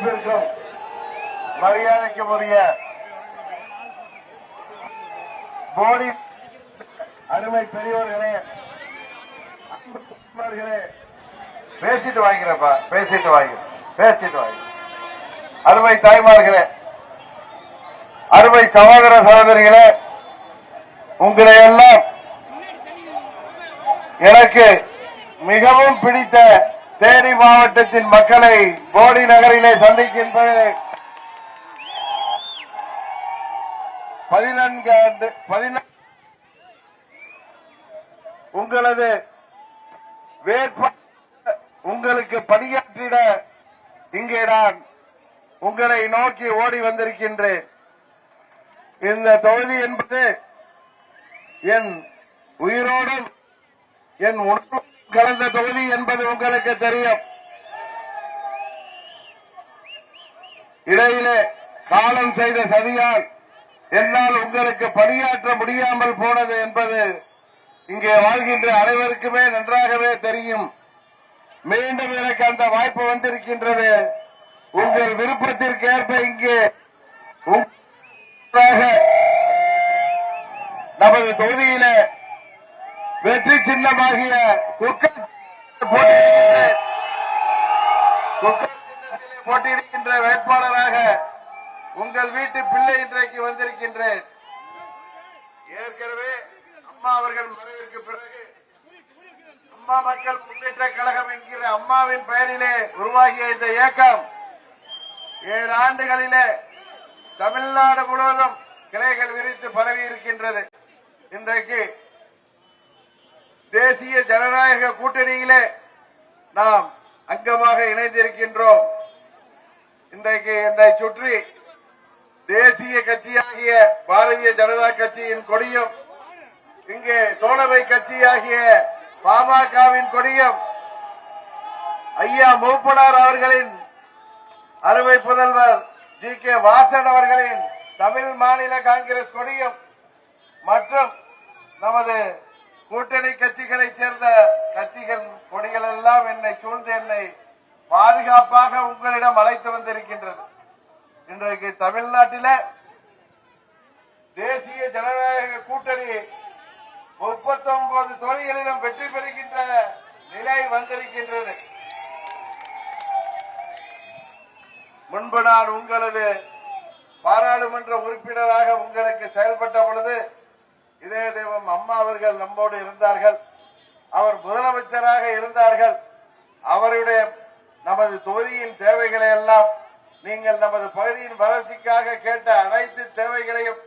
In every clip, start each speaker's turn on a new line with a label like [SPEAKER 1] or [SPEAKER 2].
[SPEAKER 1] அனைவருக்கும் மரியாதைக்குரிய போடி அருமை பெரியோர்களே பேசிட்டு வாங்கிறப்பா பேசிட்டு வாங்க பேசிட்டு வாங்க அருமை தாய்மார்களே அருமை சகோதர சகோதரிகளே உங்களை எல்லாம் எனக்கு மிகவும் பிடித்த தேனி மாவட்டத்தின் மக்களை போடி நகரிலே சந்திக்கின்ற பதினான்கு ஆண்டு பதினான்கு உங்களது வேட்பு உங்களுக்கு பணியாற்றிட இங்கே நான் உங்களை நோக்கி ஓடி வந்திருக்கின்றேன் இந்த தொகுதி என்பது என் உயிரோடும் என் உணர்வு கலந்த தொகுதி என்பது உங்களுக்கு தெரியும் இடையிலே காலம் செய்த சதியால் என்னால் உங்களுக்கு பணியாற்ற முடியாமல் போனது என்பது இங்கே வாழ்கின்ற அனைவருக்குமே நன்றாகவே தெரியும் மீண்டும் எனக்கு அந்த வாய்ப்பு வந்திருக்கின்றது உங்கள் விருப்பத்திற்கேற்ப இங்கே நமது தொகுதியிலே வெற்றி சின்னமாகிய குக்கர் போட்டியிடுகின்ற வேட்பாளராக உங்கள் வீட்டு பிள்ளை இன்றைக்கு வந்திருக்கின்றேன் ஏற்கனவே அம்மா அவர்கள் மறைவிற்கு பிறகு அம்மா மக்கள் முன்னேற்ற கழகம் என்கிற அம்மாவின் பெயரிலே உருவாகிய இந்த இயக்கம் ஏழு ஆண்டுகளிலே தமிழ்நாடு முழுவதும் கிளைகள் விரித்து பரவி இருக்கின்றது இன்றைக்கு தேசிய ஜனநாயக கூட்டணியிலே நாம் அங்கமாக இணைந்திருக்கின்றோம் இன்றைக்கு என்னை சுற்றி தேசிய கட்சியாகிய பாரதிய ஜனதா கட்சியின் கொடியும் இங்கே தோழமை கட்சியாகிய பாமகவின் கொடியும் ஐயா மூப்பனார் அவர்களின் அறுவை புதல்வர் ஜி கே வாசன் அவர்களின் தமிழ் மாநில காங்கிரஸ் கொடியும் மற்றும் நமது கூட்டணி கட்சிகளைச் சேர்ந்த கட்சிகள் கொடிகள் எல்லாம் என்னை சூழ்ந்து என்னை பாதுகாப்பாக உங்களிடம் அழைத்து வந்திருக்கின்றது இன்றைக்கு தமிழ்நாட்டில தேசிய ஜனநாயக கூட்டணி முப்பத்தி ஒன்பது தொழில்களிலும் வெற்றி பெறுகின்ற நிலை வந்திருக்கின்றது முன்பு நான் உங்களது பாராளுமன்ற உறுப்பினராக உங்களுக்கு செயல்பட்ட பொழுது இதய தெய்வம் அம்மா அவர்கள் நம்மோடு இருந்தார்கள் அவர் முதலமைச்சராக இருந்தார்கள் அவருடைய நமது தொகுதியின் தேவைகளை எல்லாம் நீங்கள் நமது பகுதியின் வளர்ச்சிக்காக கேட்ட அனைத்து தேவைகளையும்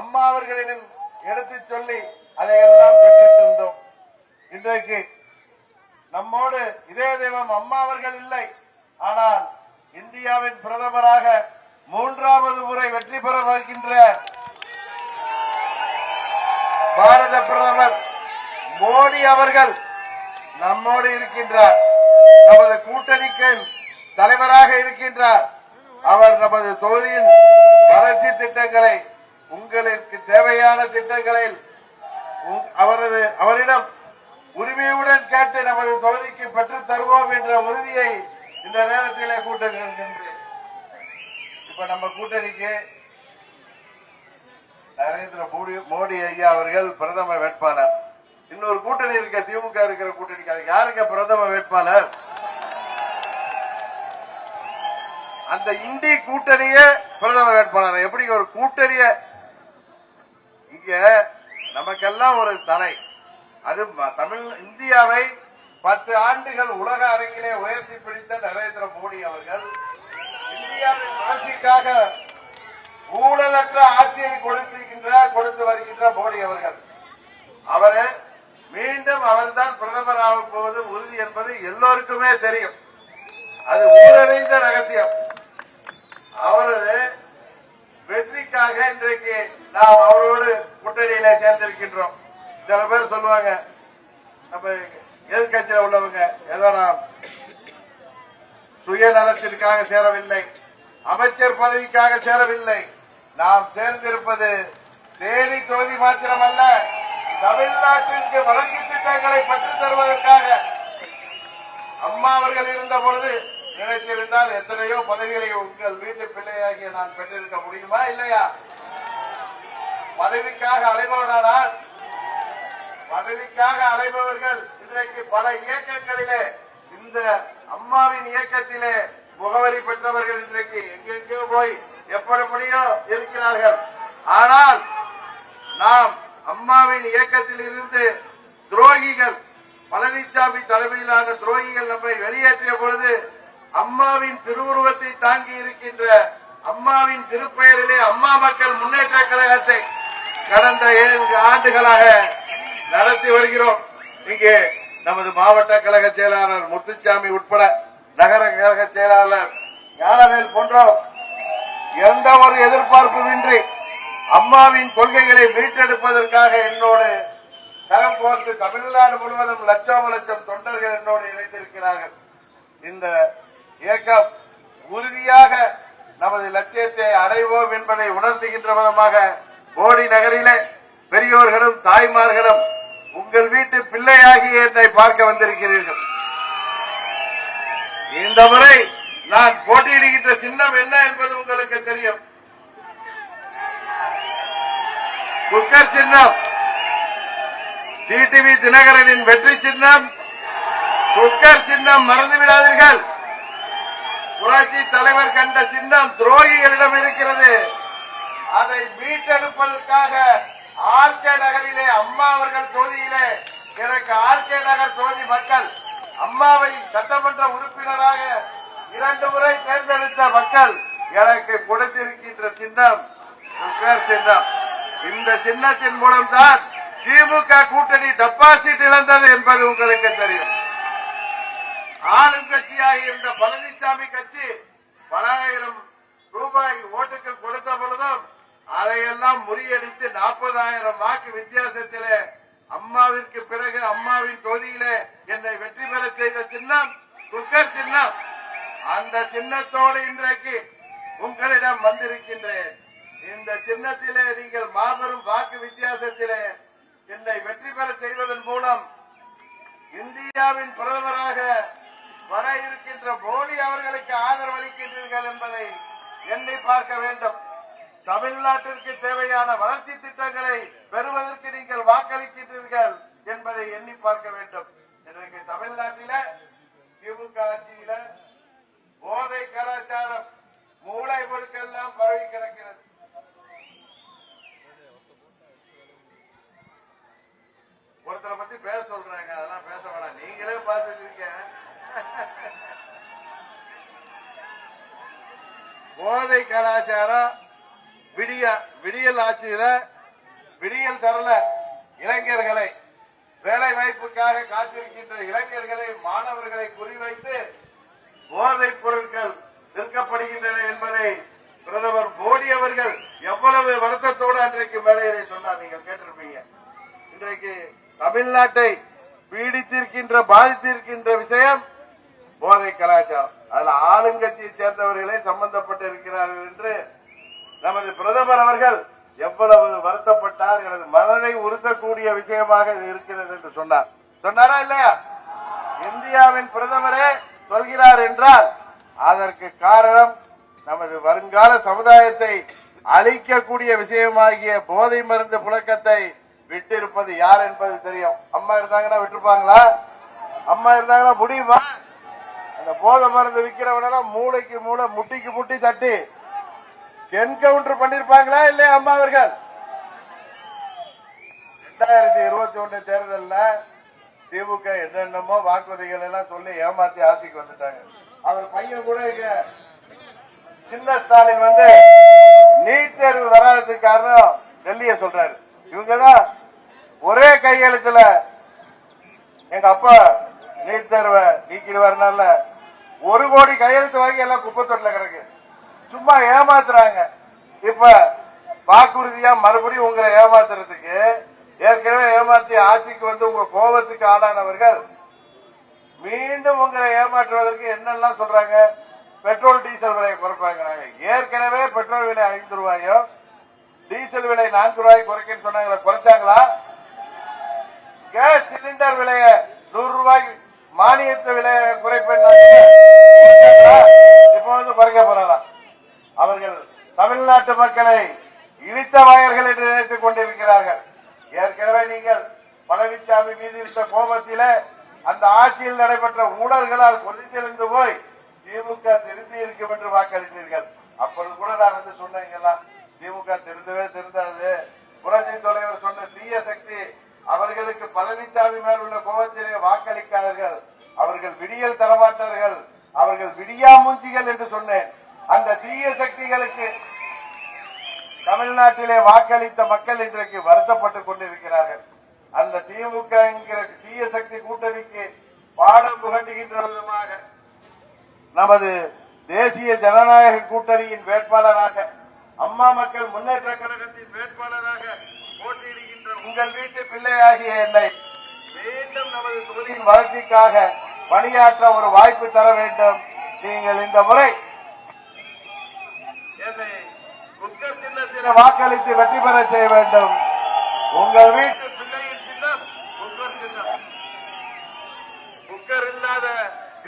[SPEAKER 1] அம்மா அவர்களிடம் எடுத்து சொல்லி அதையெல்லாம் பெற்றுத்தந்தோம் இன்றைக்கு நம்மோடு இதே தெய்வம் அம்மா அவர்கள் இல்லை ஆனால் இந்தியாவின் பிரதமராக மூன்றாவது முறை வெற்றி பெற வருகின்ற பாரத பிரதமர் மோடி அவர்கள் நம்மோடு இருக்கின்றார் நமது கூட்டணிக்கு தலைவராக இருக்கின்றார் அவர் நமது தொகுதியின் வளர்ச்சி திட்டங்களை உங்களுக்கு தேவையான திட்டங்களை அவரது அவரிடம் உரிமையுடன் கேட்டு நமது தொகுதிக்கு பெற்றுத் தருவோம் என்ற உறுதியை இந்த நேரத்தில் கூட்டுகின்றேன் இப்ப நம்ம கூட்டணிக்கு நரேந்திர மோடி மோடி ஐயா அவர்கள் பிரதம வேட்பாளர் இன்னொரு கூட்டணி இருக்க திமுக இருக்கிற கூட்டணிக்கு அது யாருங்க பிரதம வேட்பாளர் அந்த இந்தி கூட்டணிய பிரதம வேட்பாளர் எப்படி ஒரு கூட்டணிய இங்க நமக்கெல்லாம் ஒரு தலை அது தமிழ் இந்தியாவை பத்து ஆண்டுகள் உலக அரங்கிலே உயர்த்தி பிடித்த நரேந்திர மோடி அவர்கள் இந்தியாவின் வளர்ச்சிக்காக ஊழலற்ற ஆட்சியை கொடுத்திருக்கின்ற கொடுத்து வருகின்ற மோடி அவர்கள் அவரு மீண்டும் அவர்தான் பிரதமர் ஆக போவது உறுதி என்பது எல்லோருக்குமே தெரியும் அது ஊரறிந்த ரகசியம் அவரது வெற்றிக்காக இன்றைக்கு நாம் அவரோடு கூட்டணியில சேர்ந்திருக்கின்றோம் சில பேர் சொல்லுவாங்க நம்ம எதிர்கட்சியில உள்ளவங்க ஏதோ நாம் சுயநலத்திற்காக சேரவில்லை அமைச்சர் பதவிக்காக சேரவில்லை நாம் தேர்ந்தெடுப்பது தேனி தொகுதி மாத்திரமல்ல தமிழ்நாட்டிற்கு வளர்ச்சி திட்டங்களை பெற்றுத் தருவதற்காக அம்மா அவர்கள் இருந்த பொழுது நினைத்திருந்தால் எத்தனையோ பதவிகளை உங்கள் வீட்டு பிள்ளையாகிய நான் பெற்றிருக்க முடியுமா இல்லையா பதவிக்காக அலைபவரானால் பதவிக்காக அலைபவர்கள் இன்றைக்கு பல இயக்கங்களிலே இந்த அம்மாவின் இயக்கத்திலே முகவரி பெற்றவர்கள் இன்றைக்கு எங்கெங்கோ போய் எப்படியோ இருக்கிறார்கள் ஆனால் நாம் அம்மாவின் இயக்கத்தில் இருந்து துரோகிகள் பழனிசாமி தலைமையிலான துரோகிகள் நம்மை வெளியேற்றிய பொழுது அம்மாவின் திருவுருவத்தை தாங்கி இருக்கின்ற அம்மாவின் திருப்பெயரிலே அம்மா மக்கள் முன்னேற்ற கழகத்தை கடந்த ஏழு ஆண்டுகளாக நடத்தி வருகிறோம் இங்கே நமது மாவட்ட கழக செயலாளர் முத்துசாமி உட்பட நகர கழக செயலாளர் யாரவேல் போன்றோம் எந்த ஒரு எதிர்பார்ப்பும் இன்றி அம்மாவின் கொள்கைகளை மீட்டெடுப்பதற்காக என்னோடு தரம் கோர்த்து தமிழ்நாடு முழுவதும் லட்சம் லட்சம் தொண்டர்கள் என்னோடு இணைந்திருக்கிறார்கள் இந்த இயக்கம் உறுதியாக நமது லட்சியத்தை அடைவோம் என்பதை உணர்த்துகின்ற விதமாக போடி நகரிலே பெரியோர்களும் தாய்மார்களும் உங்கள் வீட்டு பிள்ளையாகி என்னை பார்க்க வந்திருக்கிறீர்கள் இந்த முறை நான் போட்டியிடுகின்ற சின்னம் என்ன என்பது உங்களுக்கு தெரியும் குக்கர் சின்னம் டிடிவி தினகரனின் வெற்றி சின்னம் குக்கர் சின்னம் மறந்து விடாதீர்கள் புரட்சி தலைவர் கண்ட சின்னம் துரோகிகளிடம் இருக்கிறது அதை மீட்டெடுப்பதற்காக ஆர் கே நகரிலே அம்மா அவர்கள் தொகுதியிலே எனக்கு ஆர்கே நகர் தொகுதி மக்கள் அம்மாவை சட்டமன்ற உறுப்பினராக இரண்டு முறை தேர்ந்தெடுத்த மக்கள் எனக்கு கொடுத்திருக்கின்ற சின்னம் சின்னம் இந்த சின்னத்தின் மூலம் தான் திமுக கூட்டணி டெபாசிட் இழந்தது என்பது உங்களுக்கு தெரியும் ஆளுங்கட்சியாக இருந்த பழனிசாமி கட்சி பலாயிரம் ரூபாய் ஓட்டுக்கள் கொடுத்த பொழுதும் அதையெல்லாம் முறியடித்து நாற்பதாயிரம் வாக்கு வித்தியாசத்திலே அம்மாவிற்கு பிறகு அம்மாவின் தொகுதியிலே என்னை வெற்றி பெற செய்த சின்னம் குக்கர் சின்னம் அந்த சின்னத்தோடு இன்றைக்கு உங்களிடம் வந்திருக்கின்றேன் இந்த சின்னத்திலே நீங்கள் மாபெரும் வாக்கு வித்தியாசத்திலே என்னை வெற்றி பெற செய்வதன் மூலம் இந்தியாவின் பிரதமராக வர இருக்கின்ற மோடி அவர்களுக்கு ஆதரவு அளிக்கின்றீர்கள் என்பதை எண்ணி பார்க்க வேண்டும் தமிழ்நாட்டிற்கு தேவையான வளர்ச்சி திட்டங்களை பெறுவதற்கு நீங்கள் வாக்களிக்கின்றீர்கள் என்பதை எண்ணி பார்க்க வேண்டும் இன்றைக்கு தமிழ்நாட்டில திமுக ஆட்சியில போதை கலாச்சாரம் மூளை பொருட்கள்லாம் பரவி கிடக்கிறது ஒருத்தரை பத்தி பேச சொல்றாங்க அதெல்லாம் பேச வேணாம் நீங்களே பார்த்துருக்க போதை கலாச்சாரம் விடிய விடியல் ஆட்சியில விடியல் தரல இளைஞர்களை வேலை வாய்ப்புக்காக காத்திருக்கின்ற இளைஞர்களை மாணவர்களை குறிவைத்து போதைப் பொருட்கள் விற்கப்படுகின்றன என்பதை பிரதமர் மோடி அவர்கள் எவ்வளவு வருத்தத்தோடு அன்றைக்கு மேடையிலே சொன்னார் நீங்கள் கேட்டிருப்பீங்க இன்றைக்கு தமிழ்நாட்டை பீடித்திருக்கின்ற பாதித்திருக்கின்ற விஷயம் போதை கலாச்சாரம் அதுல ஆளுங்கட்சியை சேர்ந்தவர்களே சம்பந்தப்பட்டு இருக்கிறார்கள் என்று நமது பிரதமர் அவர்கள் எவ்வளவு வருத்தப்பட்டார் எனது மனதை உறுத்தக்கூடிய விஷயமாக இது இருக்கிறது என்று சொன்னார் சொன்னாரா இல்லையா இந்தியாவின் பிரதமரே சொல்கிறார் என்றால் அதற்கு காரணம் நமது வருங்கால சமுதாயத்தை அழிக்கக்கூடிய விஷயமாகிய போதை மருந்து புழக்கத்தை விட்டிருப்பது யார் என்பது தெரியும் அம்மா இருந்தாங்கன்னா விட்டுருப்பாங்களா அம்மா இருந்தாங்கன்னா முடியுமா அந்த போதை மருந்து விற்கிறவனெல்லாம் மூளைக்கு மூளை முட்டிக்கு முட்டி தட்டி என்கவுண்டர் பண்ணிருப்பாங்களா இல்லையா அம்மா அவர்கள் ரெண்டாயிரத்தி இருபத்தி ஒன்னு தேர்தலில் திமுக என்னென்னமோ வாக்குறுதிகள் எல்லாம் சொல்லி ஏமாத்தி ஆட்சிக்கு வந்துட்டாங்க அவர் பையன் கூட இங்க சின்ன ஸ்டாலின் வந்து நீட் தேர்வு வராததுக்கு காரணம் டெல்லிய சொல்றாரு இவங்கதான் ஒரே கையெழுத்துல எங்க அப்பா நீட் தேர்வை நீக்கிடுவாருனால ஒரு கோடி கையெழுத்து வாங்கி எல்லாம் குப்பத்தொட்டில கிடக்கு சும்மா ஏமாத்துறாங்க இப்ப வாக்குறுதியா மறுபடியும் உங்களை ஏமாத்துறதுக்கு ஏற்கனவே ஏமாற்றி ஆட்சிக்கு வந்து உங்க கோபத்துக்கு ஆளானவர்கள் மீண்டும் உங்களை ஏமாற்றுவதற்கு என்னெல்லாம் சொல்றாங்க பெட்ரோல் டீசல் விலையை குறைப்பாங்க ஏற்கனவே பெட்ரோல் விலை ஐந்து ரூபாயோ டீசல் விலை நான்கு ரூபாய் குறைக்கன்னு சொன்னாங்களா குறைச்சாங்களா கேஸ் சிலிண்டர் விலையை நிறுத்த கோபத்தில அந்த ஆட்சியில் நடைபெற்ற ஊழல்களால் கொதித்தெழுந்து போய் திமுக திருந்தி இருக்கும் என்று வாக்களித்தீர்கள் அப்பொழுது கூட நான் வந்து சொன்னீங்களா திமுக திருந்தவே திருந்தாது புரட்சி தலைவர் சொன்ன தீய சக்தி அவர்களுக்கு பழனிசாமி மேல் உள்ள கோபத்திலே வாக்களிக்காதர்கள் அவர்கள் விடியல் தரமாட்டார்கள் அவர்கள் விடியா மூஞ்சிகள் என்று சொன்னேன் அந்த தீய சக்திகளுக்கு தமிழ்நாட்டிலே வாக்களித்த மக்கள் இன்றைக்கு வருத்தப்பட்டுக் கொண்டிருக்கிறார்கள் அந்த திமுக என்கிற தீய சக்தி கூட்டணிக்கு பாடம் புகட்டுகின்ற விதமாக நமது தேசிய ஜனநாயக கூட்டணியின் வேட்பாளராக அம்மா மக்கள் முன்னேற்ற கழகத்தின் வேட்பாளராக போட்டியிடுகின்ற உங்கள் வீட்டு பிள்ளையாகிய என்னை மீண்டும் நமது தொகுதியின் வளர்ச்சிக்காக பணியாற்ற ஒரு வாய்ப்பு தர வேண்டும் நீங்கள் இந்த முறை என்னை குற்ற சின்னத்தின வாக்களித்து வெற்றி பெற செய்ய வேண்டும் உங்கள் வீட்டு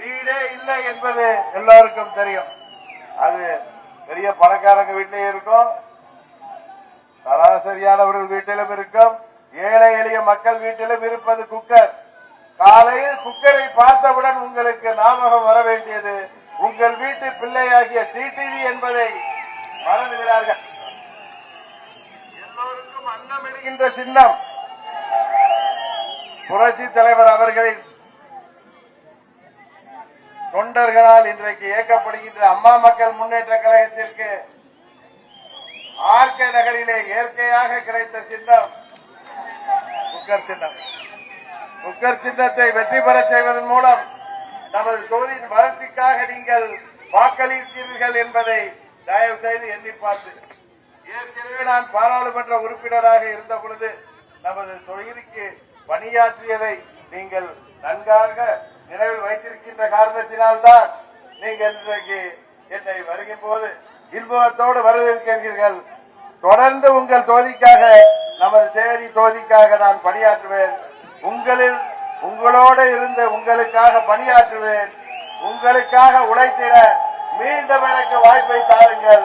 [SPEAKER 1] வீடே இல்லை என்பது எல்லாருக்கும் தெரியும் அது பெரிய பணக்காரங்க வீட்டிலேயே இருக்கும் சராசரியானவர்கள் வீட்டிலும் இருக்கும் ஏழை எளிய மக்கள் வீட்டிலும் இருப்பது குக்கர் காலையில் குக்கரை பார்த்தவுடன் உங்களுக்கு நாமகம் வர வேண்டியது உங்கள் வீட்டு பிள்ளையாகிய டிடிவி என்பதை மறந்துகிறார்கள் எல்லோருக்கும் அன்னமிடுகின்ற சின்னம் புரட்சி தலைவர் அவர்களின் தொண்டர்களால் இன்றைக்கு இயக்கப்படுகின்ற அம்மா மக்கள் முன்னேற்ற கழகத்திற்கு ஆர்கே நகரிலே இயற்கையாக கிடைத்த சின்னம் புக்கர் சின்னம் புக்கர் சின்னத்தை வெற்றி பெற செய்வதன் மூலம் நமது தொழிலின் வளர்ச்சிக்காக நீங்கள் வாக்களித்தீர்கள் என்பதை தயவு செய்து எண்ணி பார்த்து ஏற்கனவே நான் பாராளுமன்ற உறுப்பினராக இருந்த பொழுது நமது தொகுதிக்கு பணியாற்றியதை நீங்கள் நன்காக நினைவில் வைத்திருக்கின்ற காரணத்தினால்தான் நீங்கள் இன்றைக்கு என்னை வருகின்ற போது இன்பத்தோடு வரவேற்கிறீர்கள் தொடர்ந்து உங்கள் தொகுதிக்காக நமது தேடி தொகுதிக்காக நான் பணியாற்றுவேன் உங்களில் உங்களோடு இருந்து உங்களுக்காக பணியாற்றுவேன் உங்களுக்காக உழைத்திட மீண்டும் எனக்கு வாய்ப்பை தாருங்கள்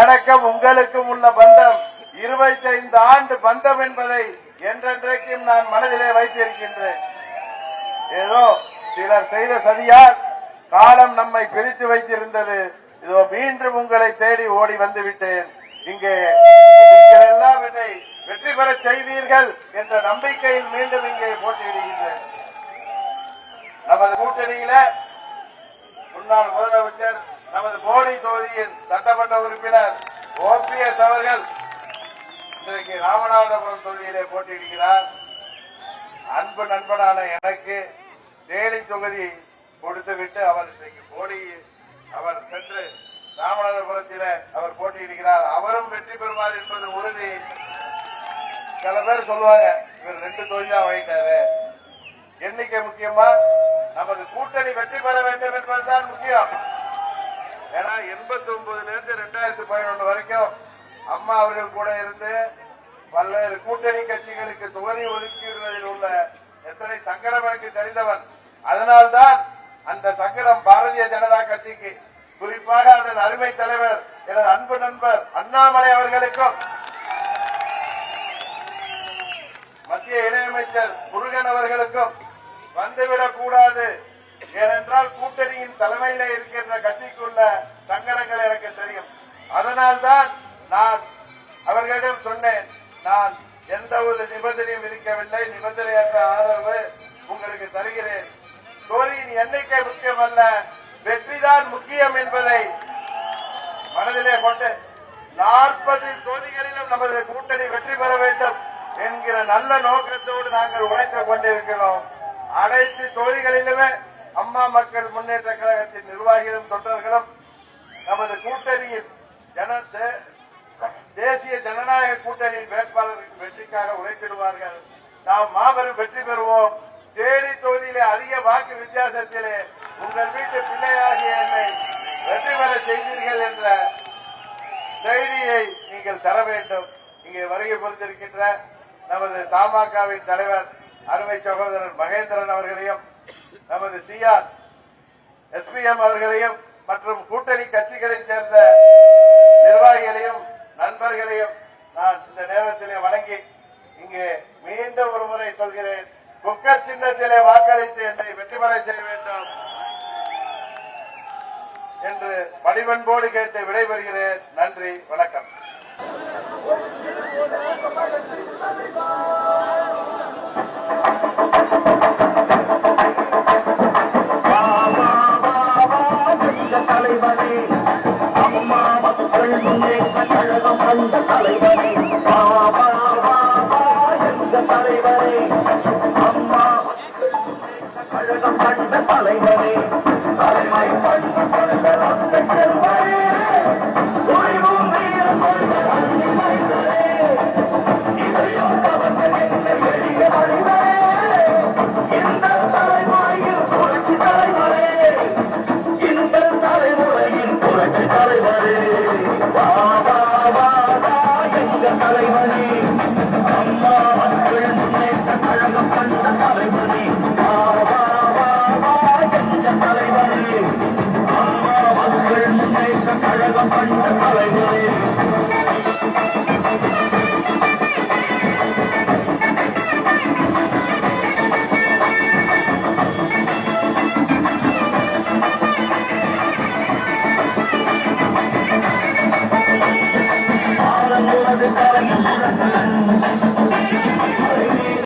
[SPEAKER 1] எனக்கும் உங்களுக்கும் உள்ள பந்தம் இருபத்தி ஐந்து ஆண்டு பந்தம் என்பதை என்றென்றைக்கும் நான் மனதிலே வைத்திருக்கின்றேன் ஏதோ சிலர் செய்த சதியால் காலம் நம்மை பிரித்து வைத்திருந்தது இதோ மீண்டும் உங்களை தேடி ஓடி வந்து விட்டேன் இங்கே நீங்கள் எல்லாம் என்னை வெற்றி பெற செய்வீர்கள் என்ற நம்பிக்கையில் மீண்டும் இங்கே போட்டியிடுகின்றேன் நமது கூட்டணியில முன்னாள் முதலமைச்சர் நமது போடி தொகுதியின் சட்டமன்ற உறுப்பினர் ஓபிஎஸ் அவர்கள் இன்றைக்கு ராமநாதபுரம் தொகுதியிலே போட்டியிடுகிறார் அன்பு நண்பனான எனக்கு தேனி தொகுதி கொடுத்துவிட்டு அவர் இன்றைக்கு போடி அவர் சென்று ராமநாதபுரத்தில் அவர் போட்டியிடுகிறார் அவரும் வெற்றி பெறுவார் என்பது உறுதி சில பேர் சொல்லுவாங்க இவர் ரெண்டு தொகுதியா வாங்கிட்டாரு எண்ணிக்கை முக்கியமா நமது கூட்டணி வெற்றி பெற வேண்டும் என்பதுதான் முக்கியம் ஏன்னா எண்பத்தி ஒன்பதுல இருந்து இரண்டாயிரத்தி பதினொன்று வரைக்கும் அம்மா அவர்கள் கூட இருந்து பல்வேறு கூட்டணி கட்சிகளுக்கு தொகுதி ஒதுக்கிடுவதில் உள்ள எத்தனை சங்கடம் எனக்கு தெரிந்தவன் அதனால்தான் அந்த சங்கடம் பாரதிய ஜனதா கட்சிக்கு குறிப்பாக அதன் அருமை தலைவர் எனது அன்பு நண்பர் அண்ணாமலை அவர்களுக்கும் மத்திய இணையமைச்சர் முருகன் அவர்களுக்கும் வந்துவிடக் கூடாது ஏனென்றால் கூட்டணியின் தலைமையில இருக்கின்ற கட்சிக்குள்ள சங்கடங்கள் எனக்கு தெரியும் அதனால்தான் நான் அவர்களிடம் சொன்னேன் நான் எந்த ஒரு நிபந்தனையும் இருக்கவில்லை நிபந்தனையற்ற ஆதரவு உங்களுக்கு தருகிறேன் தோழியின் எண்ணிக்கை முக்கியம் அல்ல வெற்றிதான் முக்கியம் என்பதை மனதிலே கொண்டு நாற்பது தொகுதிகளிலும் நமது கூட்டணி வெற்றி பெற வேண்டும் என்கிற நல்ல நோக்கத்தோடு நாங்கள் உழைத்துக் கொண்டிருக்கிறோம் அனைத்து தொகுதிகளிலுமே அம்மா மக்கள் முன்னேற்ற கழகத்தின் நிர்வாகிகளும் தொண்டர்களும் நமது கூட்டணியில் ஜன தேசிய ஜனநாயக கூட்டணியின் வேட்பாளருக்கு வெற்றிக்காக உழைத்திடுவார்கள் நாம் மாபெரும் வெற்றி பெறுவோம் தேனி தொகுதியிலே அதிக வாக்கு வித்தியாசத்திலே உங்கள் வீட்டு பிள்ளையாகிய என்னை வெற்றி பெற செய்தீர்கள் என்ற செய்தியை நீங்கள் தர வேண்டும் இங்கே வருகை பொறுத்திருக்கின்ற நமது தமாகவின் தலைவர் அருமை சகோதரர் மகேந்திரன் அவர்களையும் நமது சிஆர் எஸ்பிஎம் அவர்களையும் மற்றும் கூட்டணி கட்சிகளைச் சேர்ந்த நிர்வாகிகளையும் நண்பர்களையும் நான் இந்த நேரத்திலே வணங்கி இங்கே மீண்டும் ஒரு முறை சொல்கிறேன் குக்கர் சின்னத்திலே வாக்களித்து என்னை வெற்றி பெற செய்ய வேண்டும் என்று வடிவன்போடு கேட்டு விடைபெறுகிறேன் நன்றி வணக்கம் Thank you. அந்த காலை